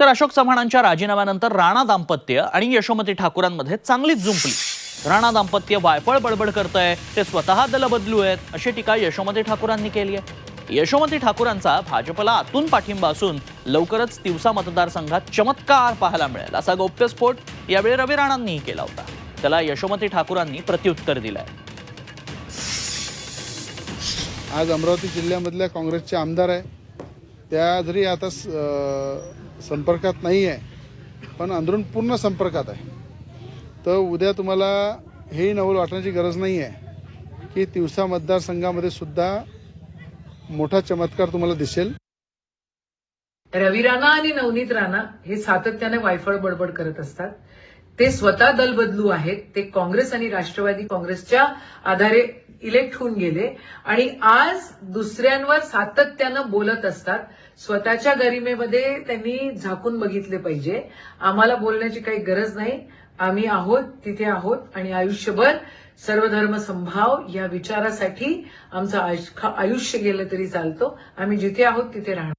तर अशोक चव्हाणांच्या राजीनाम्यानंतर राणा दाम्पत्य आणि यशोमती ठाकूरांमध्ये चांगलीच जुंपली राणा दाम्पत्य वायफळ बडबड करतंय ते स्वतः दल बदलू आहेत अशी टीका यशोमती ठाकूरांनी केली आहे. यशोमती ठाकूरांचा भाजपला आतून पाठिंबा असून लवकरच तिवसा मतदारसंघात चमत्कार पाहायला मिळेल असा गौप्यस्फोट यावेळी रवी राणांनीही केला होता. त्याला यशोमती ठाकूरांनी प्रत्युत्तर दिलंय. आज अमरावती जिल्ह्यामधल्या काँग्रेसचे आमदार आहे. त्या जरी आता स- संपर्कात नाही आहे पण अंदरून पूर्ण संपर्कात आहे. तर उद्या तुम्हाला हेही नवल वाटण्याची गरज नाही आहे की तिवसा मतदारसंघामध्ये सुद्धा मोठा चमत्कार तुम्हाला दिसेल. रवी राणा आणि नवनीत राणा हे सातत्याने वायफळ बडबड करत असतात. ते स्वतः दल बदलू आहेत ते काँग्रेस आणि राष्ट्रवादी काँग्रेसच्या आधारे इलेक्ट होऊन गेले. आणि आज दुसऱ्यांवर सातत्यानं बोलत असतात. स्वतःच्या गरिमेमध्ये त्यांनी झाकून बघितले पाहिजे. आम्हाला बोलण्याची काही गरज नाही. आम्ही आहोत तिथे आहोत आणि आयुष्यभर सर्वधर्म संभाव या विचारासाठी आमचं आयुष्य गेलं तरी चालतो. आम्ही जिथे आहोत तिथे राहणार.